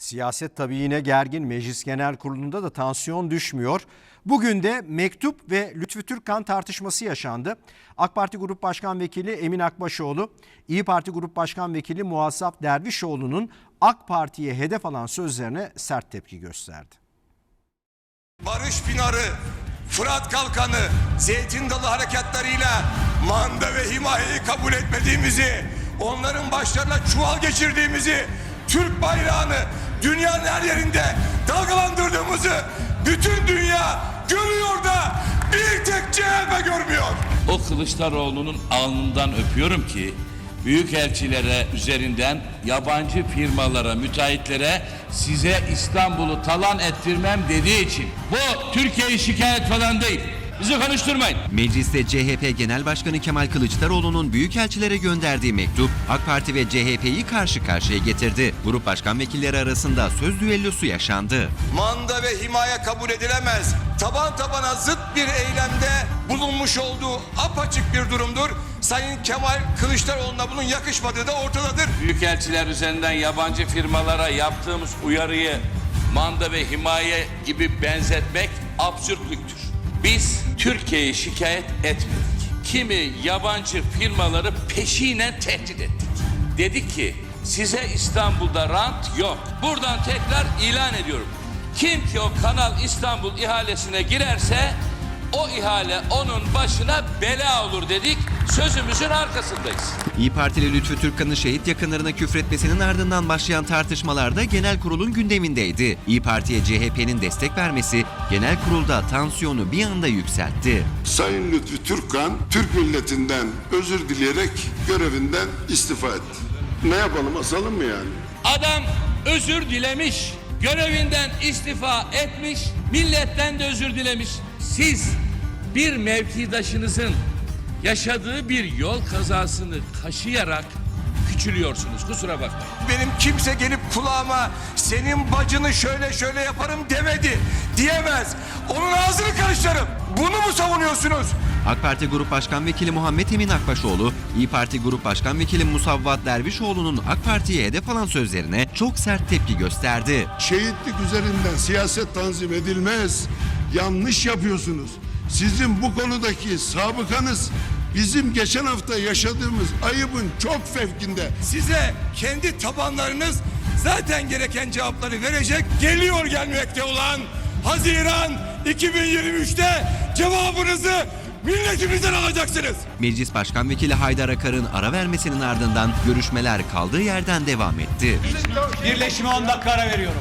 Siyaset tabii yine gergin. Meclis Genel Kurulu'nda da tansiyon düşmüyor. Bugün de mektup ve Lütfü Türkkan tartışması yaşandı. AK Parti Grup Başkan Vekili Emin Akbaşoğlu, İyi Parti Grup Başkan Vekili Muazzaf Dervişoğlu'nun AK Parti'ye hedef alan sözlerine sert tepki gösterdi. Barış Pınarı, Fırat Kalkanı, Zeytin Dalı harekatlarıyla manda ve himayeyi kabul etmediğimizi, onların başlarına çuval geçirdiğimizi, Türk bayrağını dünyanın her yerinde dalgalandırdığımızı bütün dünya görüyor da bir tek CHP görmüyor. O Kılıçdaroğlu'nun alnından öpüyorum ki büyükelçilere üzerinden yabancı firmalara, müteahhitlere size İstanbul'u talan ettirmem dediği için. Bu Türkiye'yi şikayet falan değil. Bizi konuşturmayın. Mecliste CHP Genel Başkanı Kemal Kılıçdaroğlu'nun büyükelçilere gönderdiği mektup AK Parti ve CHP'yi karşı karşıya getirdi. Grup başkan vekilleri arasında söz düellosu yaşandı. Manda ve himaye kabul edilemez. Taban tabana zıt bir eylemde bulunmuş olduğu apaçık bir durumdur. Sayın Kemal Kılıçdaroğlu'na bunun yakışmadığı da ortadadır. Büyükelçiler üzerinden yabancı firmalara yaptığımız uyarıyı manda ve himaye gibi benzetmek absürtlüktür. Biz Türkiye'yi şikayet etmedik. Kimi yabancı firmaları peşinen tehdit ettik. Dedik ki size İstanbul'da rant yok. Buradan tekrar ilan ediyorum. Kim ki o Kanal İstanbul ihalesine girerse o ihale onun başına bela olur dedik. Sözümüzün arkasındayız. İyi Partili Lütfü Türkkan'ın şehit yakınlarına küfretmesinin ardından başlayan tartışmalarda genel kurulun gündemindeydi. İyi Parti'ye CHP'nin destek vermesi genel kurulda tansiyonu bir anda yükseltti. Sayın Lütfü Türkkan, Türk milletinden özür dileyerek görevinden istifa etti. Ne yapalım, asalım mı yani? Adam özür dilemiş, görevinden istifa etmiş, milletten de özür dilemiş. Siz bir mevkidaşınızın yaşadığı bir yol kazasını kaşıyarak küçülüyorsunuz. Kusura bakmayın. Benim kimse gelip kulağıma senin bacını şöyle şöyle yaparım demedi diyemez. Onun ağzını karıştırırım. Bunu mu savunuyorsunuz? AK Parti Grup Başkan Vekili Muhammed Emin Akbaşoğlu, İyi Parti Grup Başkan Vekili Musavvat Dervişoğlu'nun AK Parti'ye hedef alan sözlerine çok sert tepki gösterdi. Şehitlik üzerinden siyaset tanzim edilmez. Yanlış yapıyorsunuz. Sizin bu konudaki sabıkanız bizim geçen hafta yaşadığımız ayıbın çok fevkinde. Size kendi tabanlarınız zaten gereken cevapları verecek. Geliyor gelmekte olan Haziran 2023'te cevabınızı milletimizden alacaksınız. Meclis Başkan Vekili Haydar Akar'ın ara vermesinin ardından görüşmeler kaldığı yerden devam etti. Birleşime 10 dakika ara veriyorum.